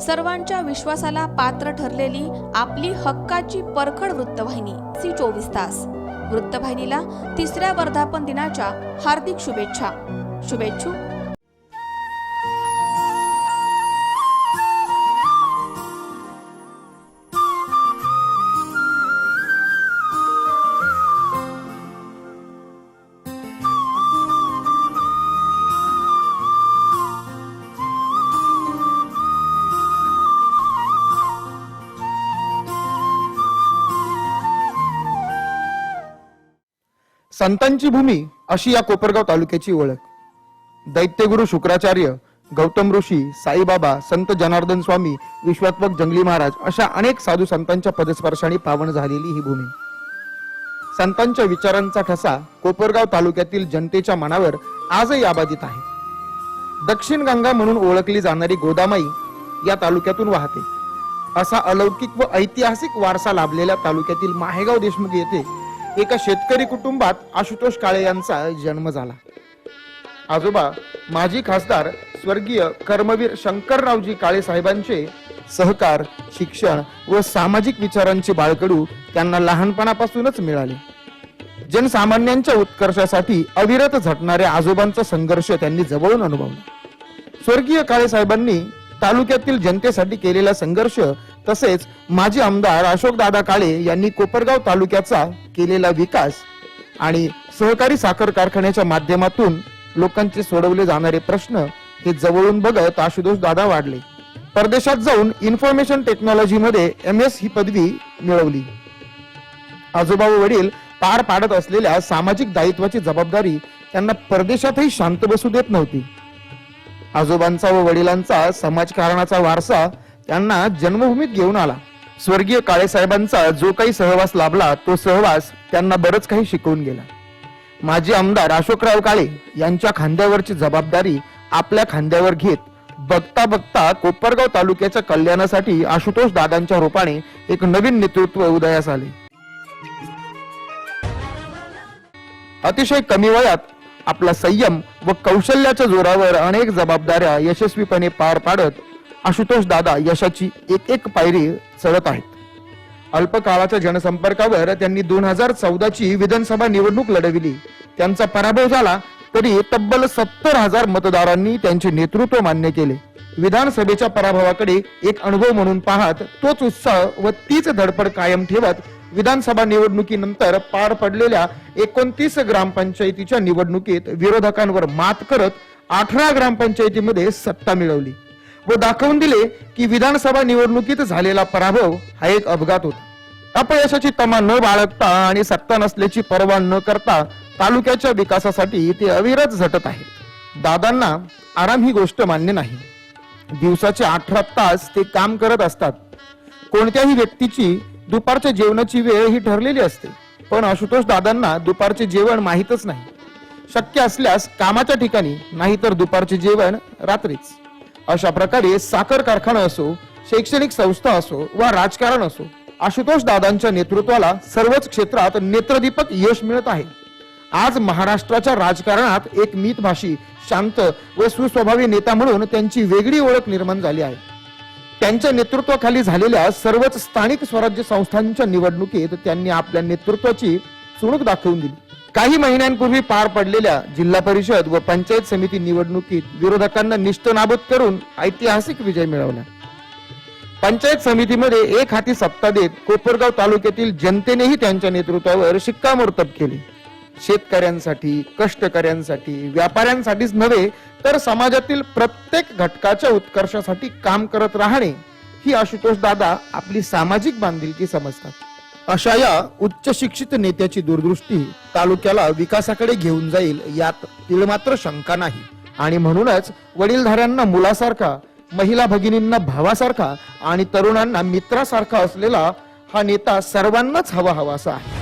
सर्वांच्या विश्वासाला पात्र ठरलेली आपली हक्काची परखड वृत्तवाहिनी सी चोवीस तास. वृत्तवाहिनीला तिसऱ्या वर्धापन दिनाच्या हार्दिक शुभेच्छा. शुभेच्छू. संतांची भूमी अशी या कोपरगाव तालुक्याची ओळख. दैत्यगुरु शुक्राचार्य गौतम ऋषी साईबाबा संत जनार्दन स्वामी विश्वात्मक जंगली महाराज अशा अनेक साधू संतांच्या पदस्पर्शाने पावन झालेली ही भूमी. संतांच्या विचारांचा ठसा कोपरगाव तालुक्यातील जनतेच्या मनावर आजही आबाधित आहे. दक्षिण गंगा म्हणून ओळखली जाणारी गोदामाई या तालुक्यातून वाहते. असा अलौकिक व ऐतिहासिक वारसा लाभलेल्या तालुक्यातील माहेगाव देशमुख येथे एका शेतकरी कुटुंबात आशुतोष काळे यांचा जन्म झाला. आजोबा माजी खासदार स्वर्गीय कर्मवीर शंकररावजी काळे साहेबांचे सहकार शिक्षण व सामाजिक विचारांचे बाळकडू त्यांना लहानपणापासूनच मिळाले. जनसामान्यांच्या उत्कर्षासाठी अविरत झटणाऱ्या आजोबांचा संघर्ष त्यांनी जवळून अनुभवला. स्वर्गीय काळे साहेबांनी तालुक्यातील जनतेसाठी केलेला संघर्ष तसेच माजी आमदार अशोक दादा काळे यांनी कोपरगाव तालुक्याचा केलेला विकास आणि सहकारी साखर कारखान्याच्या माध्यमातून लोकांचे सोडवले जाणारे प्रश्न हे जवळून बघत आशुतोष दादा वाढले. परदेशात जाऊन इन्फॉर्मेशन टेक्नॉलॉजी मध्ये एम एस ही पदवी मिळवली. आजोबा व वडील पार पाडत असलेल्या सामाजिक दायित्वाची जबाबदारी त्यांना परदेशातही शांत बसू देत नव्हती. आजोबांचा व वडिलांचा समाजकारणाचा वारसा त्यांना जन्मभूमीत घेऊन आला. स्वर्गीय काळेसाहेबांचा जो काही सहवास लाभला तो सहवास त्यांना बरंच काही शिकवून गेला. माजी आमदार अशोकराव काळे यांच्या खांद्यावरची जबाबदारी आपल्या खांद्यावर घेत बघता बघता कोपरगाव तालुक्याच्या कल्याणासाठी आशुतोष दादांच्या रूपाने एक नवीन नेतृत्व उदयास आले. अतिशय कमी वयात आपला संयम व कौशल्याच्या जोरावर अनेक जबाबदाऱ्या यशस्वीपणे पार पाडत आशुतोष दादा यशाची एक एक पायरी चढत आहेत. अल्पकाळाच्या जनसंपर्कावर त्यांनी दोन हजार चौदाची विधानसभा निवडणूक लढविली. त्यांचा पराभव झाला तरी तब्बल सत्तर हजार मतदारांनी त्यांचे नेतृत्व मान्य केले. विधानसभेच्या पराभवाकडे एक अनुभव म्हणून पाहत तोच उत्साह व तीच धडपड कायम ठेवत विधानसभा निवडणुकीनंतर पार पडलेल्या एकोणतीस ग्रामपंचायतीच्या निवडणुकीत विरोधकांवर मात करत अठरा ग्रामपंचायतीमध्ये सत्ता मिळवली. व दाखवून दिले की विधानसभा निवडणुकीत झालेला पराभव हा एक अपघात होता. अपयशाची तमा न बाळगता आणि सत्ता नसल्याची पर्वा न करता तालुक्याच्या विकासासाठी ते अविरत झटत आहेत. दादांना आराम ही गोष्ट मान्य नाही. दिवसाचे अठरा तास ते काम करत असतात. कोणत्याही व्यक्तीची दुपारच्या जेवणाची वेळ ही ठरलेली असते. पण आशुतोष दादांना दुपारचे जेवण माहीतच नाही. शक्य असल्यास कामाच्या ठिकाणी नाहीतर दुपारचे जेवण रात्रीच. अशा प्रकारे साखर कारखाना असो शैक्षणिक संस्था असो वा राजकारण असो आशुतोष दादांच्या नेतृत्वाला सर्वच क्षेत्रात नेत्रदीपक यश मिळत आहे. आज महाराष्ट्राच्या राजकारणात एक मितभाषी शांत व सुस्वभावी नेता म्हणून त्यांची वेगळी ओळख निर्माण झाली आहे. त्यांच्या नेतृत्वाखाली झालेल्या सर्वच स्थानिक स्वराज्य संस्थांच्या निवडणुकीत त्यांनी आपल्या नेतृत्वाची चुणूक दाखवून दिली. काही महिन्यांपूर्वी पार पडलेल्या जिल्हा परिषद व पंचायत समिती निवडणुकीत विरोधकांना निष्ठनाबूत करून ऐतिहासिक विजय मिळवला. पंचायत समितीमध्ये एक हाती सत्ता देत कोपरगाव तालुक्यातील जनतेनेही त्यांच्या नेतृत्वावर शिक्कामोर्तब केले. शेतकऱ्यांसाठी कष्टकऱ्यांसाठी व्यापाऱ्यांसाठीच नव्हे तर समाजातील प्रत्येक घटकाच्या उत्कर्षासाठी काम करत राहणे ही आशुतोष दादा आपली सामाजिक बांधिलकी समजतात. अशा या उच्च शिक्षित नेत्याची दूरदृष्टी तालुक्याला विकासाकडे घेऊन जाईल यात तिळमात्र शंका नाही. आणि म्हणूनच वडीलधाऱ्यांना मुलासारखा महिला भगिनींना भावासारखा आणि तरुणांना मित्रासारखा असलेला हा नेता सर्वांनाच हवा हवासा आहे.